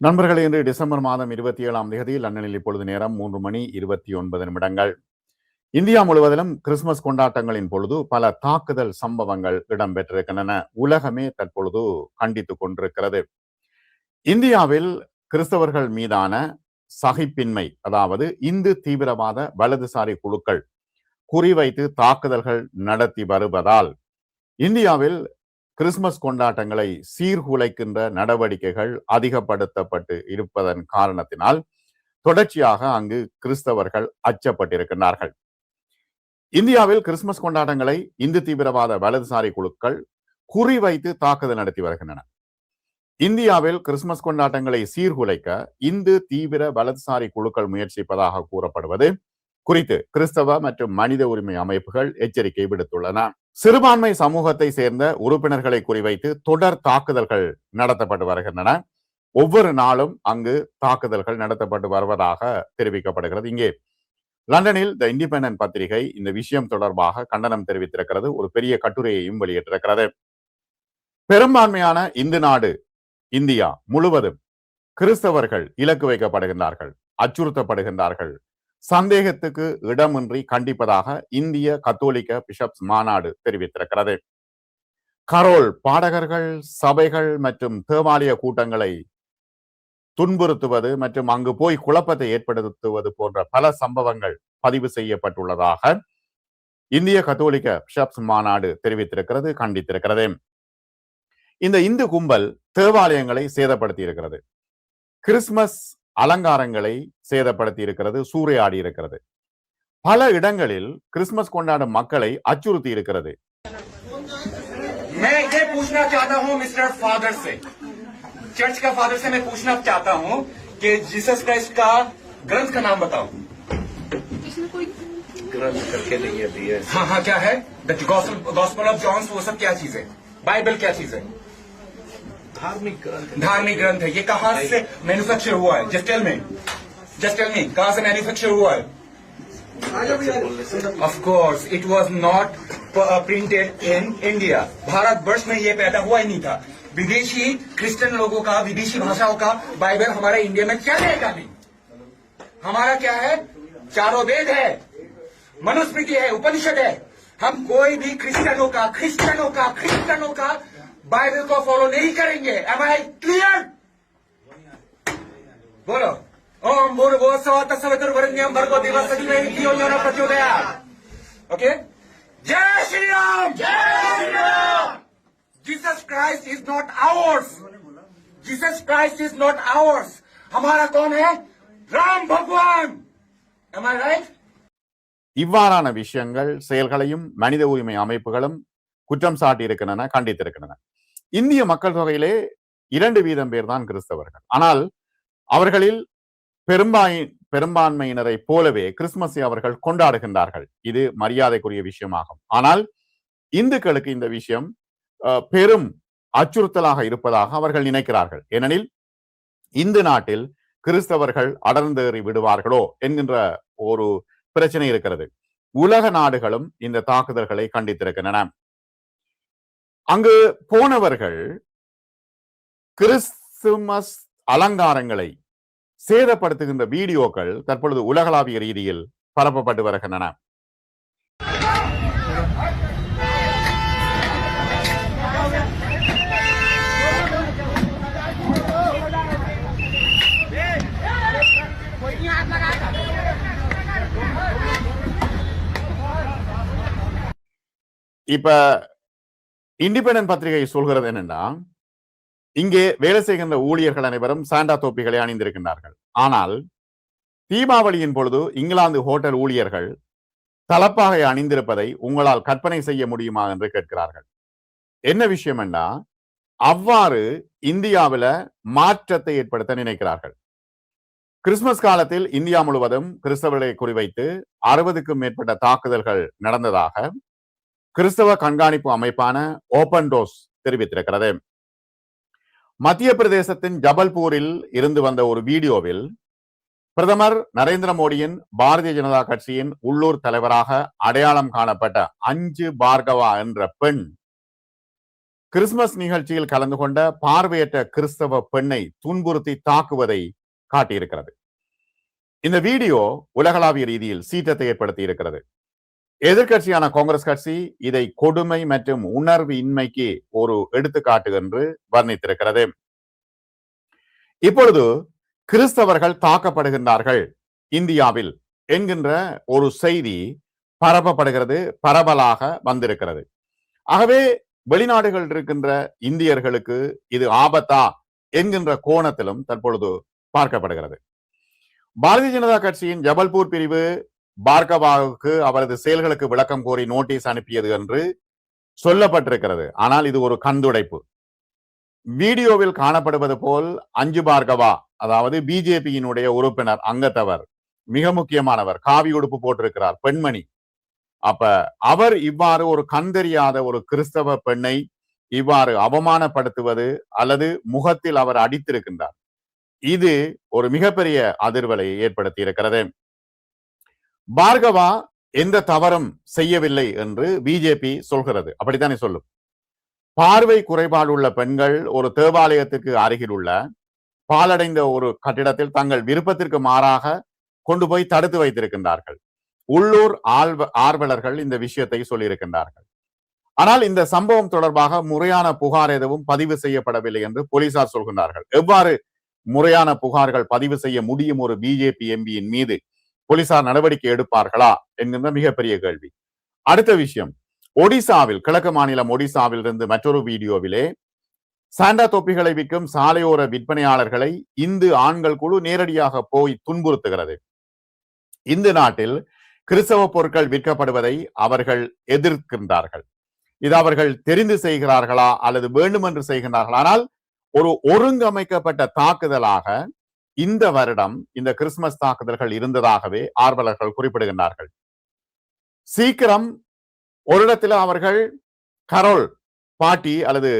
நண்பர்களே இன்று டிசம்பர் மாதம் இருபத்தி ஏழாம் தேதி லண்டனில் இப்பொழுது நேரம் மூன்று மணி இருபத்தி ஒன்பது நிமிடங்கள். இந்தியா முழுவதிலும் கிறிஸ்துமஸ் கொண்டாட்டங்களின் பொழுது பல தாக்குதல் சம்பவங்கள் இடம்பெற்றிருக்கின்றன. உலகமே தற்பொழுது கண்டித்துக் கொண்டிருக்கிறது. இந்தியாவில் கிறிஸ்தவர்கள் மீதான சகிப்பின்மை அதாவது இந்து தீவிரவாத வலதுசாரி குழுக்கள் குறிவைத்து தாக்குதல்கள் நடத்தி வருவதால் இந்தியாவில் கிறிஸ்துமஸ் கொண்டாட்டங்களை சீர்குலைக்கின்ற நடவடிக்கைகள் அதிகப்படுத்தப்பட்டு இருப்பதன் காரணத்தினால் தொடர்ச்சியாக அங்கு கிறிஸ்தவர்கள் அச்சப்பட்டிருக்கின்றார்கள். இந்தியாவில் கிறிஸ்துமஸ் கொண்டாட்டங்களை இந்து தீவிரவாத வலதுசாரி குழுக்கள் குறிவைத்து தாக்குதல் நடத்தி வருகின்றன. இந்தியாவில் கிறிஸ்துமஸ் கொண்டாட்டங்களை சீர்குலைக்க இந்து தீவிர வலதுசாரி குழுக்கள் முயற்சிப்பதாக கூறப்படுவது குறித்து கிறிஸ்தவ மற்றும் மனித உரிமை அமைப்புகள் எச்சரிக்கை விடுத்துள்ளன. சிறுபான்மை சமூகத்தை சேர்ந்த உறுப்பினர்களை குறிவைத்து தொடர் தாக்குதல்கள் நடத்தப்பட்டு வருகின்றன. ஒவ்வொரு நாளும் அங்கு தாக்குதல்கள் நடத்தப்பட்டு வருவதாக தெரிவிக்கப்படுகிறது. இங்கே லண்டனில் த இண்டிபெண்டன்ட் பத்திரிகை இந்த விஷயம் தொடர்பாக கண்டனம் தெரிவித்திருக்கிறது. ஒரு பெரிய கட்டுரையையும் வெளியிட்டிருக்கிறது. பெரும்பான்மையான இந்து நாடு இந்தியா முழுவதும் கிறிஸ்தவர்கள் இலக்கு வைக்கப்படுகின்றார்கள் அச்சுறுத்தப்படுகின்றார்கள். சந்தேகத்துக்கு இடமின்றி கண்டிப்பதாக இந்திய கத்தோலிக்க பிஷப்ஸ் மாநாடு தெரிவித்திருக்கிறது. கரோல் பாடகர்கள் சபைகள் மற்றும் தேவாலய கூட்டங்களை துன்புறுத்துவது மற்றும் அங்கு போய் குழப்பத்தை ஏற்படுத்துவது போன்ற பல சம்பவங்கள் பதிவு செய்யப்பட்டுள்ளதாக இந்திய கத்தோலிக்க பிஷப்ஸ் மாநாடு தெரிவித்திருக்கிறது கண்டித்திருக்கிறது. இந்த இந்து கும்பல் தேவாலயங்களை சேதப்படுத்தி இருக்கிறது கிறிஸ்துமஸ் அலங்காரங்களை சேதப்படுத்தி இருக்கிறது சூறையாடி இருக்கிறது பல இடங்களில் கிறிஸ்துமஸ் கொண்டாடும் மக்களை அச்சுறுத்தி இருக்கிறது मैं ये पूछना चाहता हूँ मिस्टर फादर से चर्च का फादर से मैं पूछना चाहता हूँ कि जीसस क्राइस्ट का ग्रंथ का नाम बताओ ग्रंथ करके नहीं है दिए हाँ हाँ क्या है द गॉस्पल ऑफ जॉन्स वो सब क्या चीज है बाइबल क्या चीज है धार्मिक ग्रंथ धार्मिक ग्रंथ है। ये कहाँ से मैन्युफैक्चर हुआ है? Just tell me just tell me कहाँ से मैन्युफैक्चर हुआ है? Of course it was not printed in India Bharat वर्ष में ये पैदा हुआ ही नहीं था। विदेशी क्रिश्चियन लोगों का विदेशी भाषाओं का बाइबल हमारे इंडिया में क्या रहेगा नहीं हमारा क्या है? चारों वेद है। मनुस्मृति है उपनिषद है। हम कोई भी क्रिश्चियनों का क्रिश्चियनों का क्रिश्चियनों का बाइबल को फॉलो नहीं करेंगे एम आई क्लियर बोलो ओम भूर्भुव स्व तत्सवितुर्वरेण्यं भर्गो देवस्य धीमहि धियो यो न प्रचोदयात् ओके जय श्री राम जय Shri Ram Jesus Christ is not ours Jesus Christ is not ours हमारा कौन है राम भगवान एम आई राइट இவ்வாறான விஷயங்கள் செயல்களையும் மனித உரிமை அமைப்புகளும் குற்றம் சாட்டி இருக்கின்றன கண்டித்திருக்கின்றன இந்திய மக்கள் தொகையிலே இரண்டு வீதம் பேர் தான் கிறிஸ்தவர்கள். ஆனால் அவர்களில் பெரும்பாய் பெரும்பான்மையினரை போலவே கிறிஸ்துமஸை அவர்கள் கொண்டாடுகின்றார்கள். இது மரியாதைக்குரிய விஷயமாகும். ஆனால் இந்துக்களுக்கு இந்த விஷயம் அஹ், பெரும் அச்சுறுத்தலாக இருப்பதாக அவர்கள் நினைக்கிறார்கள். ஏனெனில் இந்து நாட்டில் கிறிஸ்தவர்கள் அடர்ந்தேறி விடுவார்களோ என்கின்ற ஒரு பிரச்சனை இருக்கிறது. உலக நாடுகளும் இந்த தாக்குதல்களை கண்டித்திருக்கின்றன. அங்கு போனவர்கள் கிறிஸ்துமஸ் அலங்காரங்களை சேதப்படுத்துகின்ற வீடியோக்கள் தற்பொழுது உலகளாவிய ரீதியில் பரப்பப்பட்டு வருகின்றன. இப்ப இண்டிபெண்டன்ட் பத்திரிகை சொல்கிறது என்னன்னா இங்கே வேலை செய்கின்ற ஊழியர்கள் அனைவரும் சாண்டா தொப்பிகளை அணிந்திருக்கின்றார்கள். ஆனால் தீபாவளியின் பொழுது இங்கிலாந்து ஹோட்டல் ஊழியர்கள் தலப்பாகை அணிந்திருப்பதை உங்களால் கற்பனை செய்ய முடியுமா என்று கேட்கிறார்கள். என்ன விஷயம் என்றா அவ்வாறு இந்தியாவில மாற்றத்தை ஏற்படுத்த நினைக்கிறார்கள். கிறிஸ்துமஸ் காலத்தில் இந்தியா முழுவதும் கிறிஸ்தவர்களை குறிவைத்து அறுபதுக்கும் மேற்பட்ட தாக்குதல்கள் நடந்ததாக கிறிஸ்தவ கண்காணிப்பு அமைப்பான ஓபன் டோஸ் தெரிவித்திருக்கிறது. மத்திய பிரதேசத்தின் ஜபல்பூரில் இருந்து வந்த ஒரு வீடியோவில் பிரதமர் நரேந்திர மோடியின் பாரதிய ஜனதா கட்சியின் உள்ளூர் தலைவராக அடையாளம் காணப்பட்ட அஞ்சு பார்கவா என்ற பெண் கிறிஸ்துமஸ் நிகழ்ச்சியில் கலந்து கொண்ட பார்வையற்ற கிறிஸ்தவ பெண்ணை துன்புறுத்தி தாக்குவதை காட்டியிருக்கிறது. இந்த வீடியோ உலகளாவிய ரீதியில் சீற்றத்தை ஏற்படுத்தி இருக்கிறது. எதிர்கட்சியான காங்கிரஸ் கட்சி இதை கொடுமை மற்றும் உணர்வு இன்மைக்கு ஒரு எடுத்துக்காட்டு என்று வர்ணித்திருக்கிறது. இப்பொழுது கிறிஸ்தவர்கள் தாக்கப்படுகின்றார்கள். இந்தியாவில் என்கின்ற ஒரு செய்தி பரப்பப்படுகிறது பரவலாக வந்திருக்கிறது. ஆகவே வெளிநாடுகள் இருக்கின்ற இந்தியர்களுக்கு இது ஆபத்தா என்கின்ற கோணத்திலும் தற்பொழுது பார்க்கப்படுகிறது. பாரதிய ஜனதா கட்சியின் ஜபல்பூர் பிரிவு பார்கவாவுக்கு அவரது செயல்களுக்கு விளக்கம் கோரி நோட்டீஸ் அனுப்பியது என்று சொல்லப்பட்டிருக்கிறது. ஆனால் இது ஒரு கந்துடைப்பு வீடியோவில் காணப்படுவது போல் அஞ்சு பார்கவா அதாவது பிஜேபியினுடைய உறுப்பினர் அங்கத்தவர் மிக முக்கியமானவர் காவி உடுப்பு போட்டிருக்கிறார் பெண்மணி. அப்ப அவர் இவ்வாறு ஒரு கண் தெரியாத ஒரு கிறிஸ்தவ பெண்ணை இவ்வாறு அவமானப்படுத்துவது அல்லது முகத்தில் அவர் அடித்திருக்கின்றார். இது ஒரு மிகப்பெரிய அதிர்வலை ஏற்படுத்தி இருக்கிறது பார்கவா எந்த தவறும் செய்யவில்லை என்று பிஜேபி சொல்கிறது. அப்படித்தானே சொல்லும்? பார்வை குறைபாடு உள்ள பெண்கள் ஒரு தேவாலயத்துக்கு அருகில் உள்ள பாலடைந்த ஒரு கட்டிடத்தில் தங்கள் விருப்பத்திற்கு மாறாக கொண்டு போய் தடுத்து வைத்திருக்கின்றார்கள். உள்ளூர் ஆழ்வ ஆர்வலர்கள் இந்த விஷயத்தை சொல்லியிருக்கின்றார்கள். ஆனால் இந்த சம்பவம் தொடர்பாக முறையான புகார் எதுவும் பதிவு செய்யப்படவில்லை என்று போலீசார் சொல்கின்றார்கள். எவ்வாறு முறையான புகார்கள் பதிவு செய்ய முடியும் ஒரு பிஜேபி எம்பியின் மீது? போலீசார் நடவடிக்கை எடுப்பார்களா என்கின்ற மிகப்பெரிய கேள்வி. அடுத்த விஷயம் ஒடிசாவில் கிழக்கு மாநிலம் ஒடிசாவில் இருந்து மற்றொரு வீடியோவிலே சாண்டா தொப்பிகளை விற்கும் சாலையோர விற்பனையாளர்களை இந்து ஆண்கள் குழு நேரடியாக போய் துன்புறுத்துகிறது. இந்து நாட்டில் கிறிஸ்தவ பொருட்கள் விற்கப்படுவதை அவர்கள் எதிர்க்கின்றார்கள். இது அவர்கள் தெரிந்து செய்கிறார்களா அல்லது வேண்டுமென்று செய்கின்றார்களா. ஆனால் ஒரு ஒருங்கமைக்கப்பட்ட தாக்குதலாக இந்த வருடம் இந்த கிறிஸ்துமஸ் தாக்குதல்கள் இருந்ததாகவே ஆர்வலர்கள் குறிப்பிடுகின்றார்கள். சீக்கிரம் ஒரு இடத்துல அவர்கள் கரோல் பாட்டி அல்லது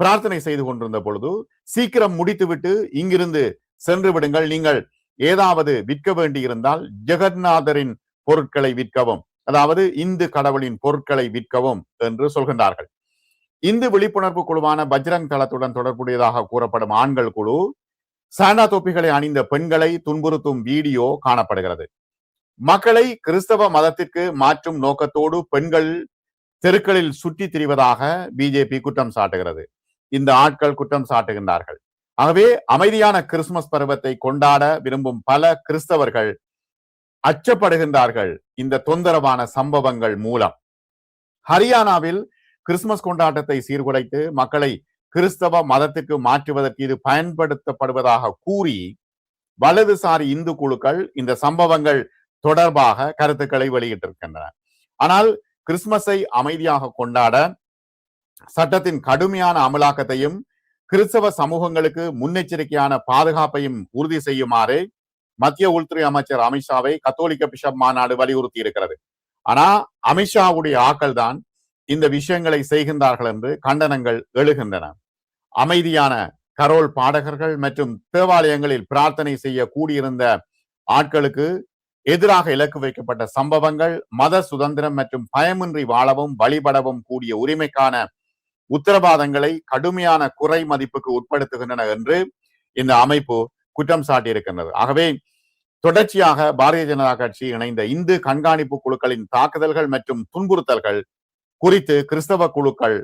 பிரார்த்தனை செய்து கொண்டிருந்த பொழுது சீக்கிரம் முடித்துவிட்டு இங்கிருந்து சென்று விடுங்கள். நீங்கள் ஏதாவது விற்க வேண்டியிருந்தால் ஜெகநாதரின் பொருட்களை விற்கவும் அதாவது இந்து கடவுளின் பொருட்களை விற்கவும் என்று சொல்கின்றார்கள். இந்து விழிப்புணர்வு குழுவான பஜ்ரங் தளத்துடன் தொடர்புடையதாக கூறப்படும் ஆண்கள் குழு சாண்டா தொப்பிகளை அணிந்த பெண்களை துன்புறுத்தும் வீடியோ காணப்படுகிறது. மக்களை கிறிஸ்தவ மதத்திற்கு மாற்றும் நோக்கத்தோடு பெண்கள் தெருக்களில் சுற்றி திரிவதாக பிஜேபி குற்றம் சாட்டுகிறது. இந்த ஆட்கள் குற்றம் சாட்டுகின்றார்கள். ஆகவே அமைதியான கிறிஸ்துமஸ் பருவத்தை கொண்டாட விரும்பும் பல கிறிஸ்தவர்கள் அச்சப்படுகின்றார்கள் இந்த தொந்தரவான சம்பவங்கள் மூலம். ஹரியானாவில் கிறிஸ்துமஸ் கொண்டாட்டத்தை சீர்குலைத்து மக்களை கிறிஸ்தவ மதத்துக்கு மாற்றுவதற்கு இது பயன்படுத்தப்படுவதாக கூறி வலதுசாரி இந்து குழுக்கள் இந்த சம்பவங்கள் தொடர்பாக கருத்துக்களை வெளியிட்டிருக்கின்றன. ஆனால் கிறிஸ்துமஸை அமைதியாக கொண்டாட சட்டத்தின் கடுமையான அமலாக்கத்தையும் கிறிஸ்தவ சமூகங்களுக்கு முன்னெச்சரிக்கையான பாதுகாப்பையும் உறுதி செய்யுமாறு மத்திய உள்துறை அமைச்சர் அமித்ஷாவை கத்தோலிக்க பிஷப் மாநாடு வலியுறுத்தி இருக்கிறது. ஆனா அமித்ஷாவுடைய ஆக்கள் தான் இந்த விஷயங்களை செய்கின்றார்கள் என்று கண்டனங்கள் எழுகின்றன. அமைதியான கரோல் பாடகர்கள் மற்றும் தேவாலயங்களில் பிரார்த்தனை செய்ய கூடியிருந்த ஆட்களுக்கு எதிராக இலக்கு வைக்கப்பட்ட சம்பவங்கள் மத சுதந்திரம் மற்றும் பயமின்றி வாழவும் வழிபடவும் கூடிய உரிமைக்கான உத்தரவாதங்களை கடுமையான குறை மதிப்புக்கு உட்படுத்துகின்றன என்று இந்த அமைப்பு குற்றம் சாட்டியிருக்கின்றது. ஆகவே தொடர்ச்சியாக பாரதிய ஜனதா கட்சி இணைந்த இந்து கண்காணிப்பு குழுக்களின் தாக்குதல்கள் மற்றும் துன்புறுத்தல்கள் குறித்து கிறிஸ்தவ குழுக்கள்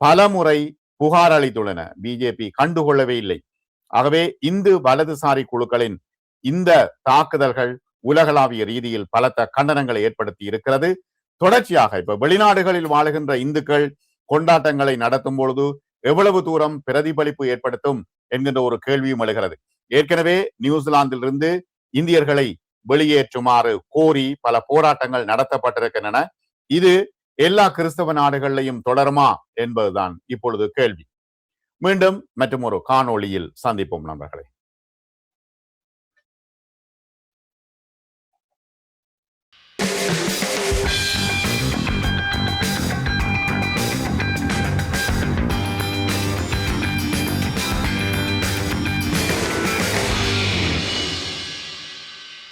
பலமுறை புகார் அளித்துள்ளன பிஜேபி கண்டுகொள்ளவே இல்லை. ஆகவே இந்து வலதுசாரி குழுக்களின் இந்த தாக்குதல்கள் உலகளாவிய ரீதியில் பலத்த கண்டனங்களை ஏற்படுத்தி இருக்கிறது. தொடர்ச்சியாக இப்ப வெளிநாடுகளில் வாழுகின்ற இந்துக்கள் கொண்டாட்டங்களை நடத்தும் பொழுது எவ்வளவு தூரம் பிரதிபலிப்பு ஏற்படுத்தும் என்கின்ற ஒரு கேள்வியும் எழுகிறது. ஏற்கனவே நியூசிலாந்திலிருந்து இந்தியர்களை வெளியேற்றுமாறு கோரி பல போராட்டங்கள் நடத்தப்பட்டிருக்கின்றன. இது எல்லா கிறிஸ்தவ நாடுகளையும் தொடருமா என்பதுதான் இப்பொழுது கேள்வி. மீண்டும் மற்றும் ஒரு காணொளியில் சந்திப்போம் நண்பர்களே.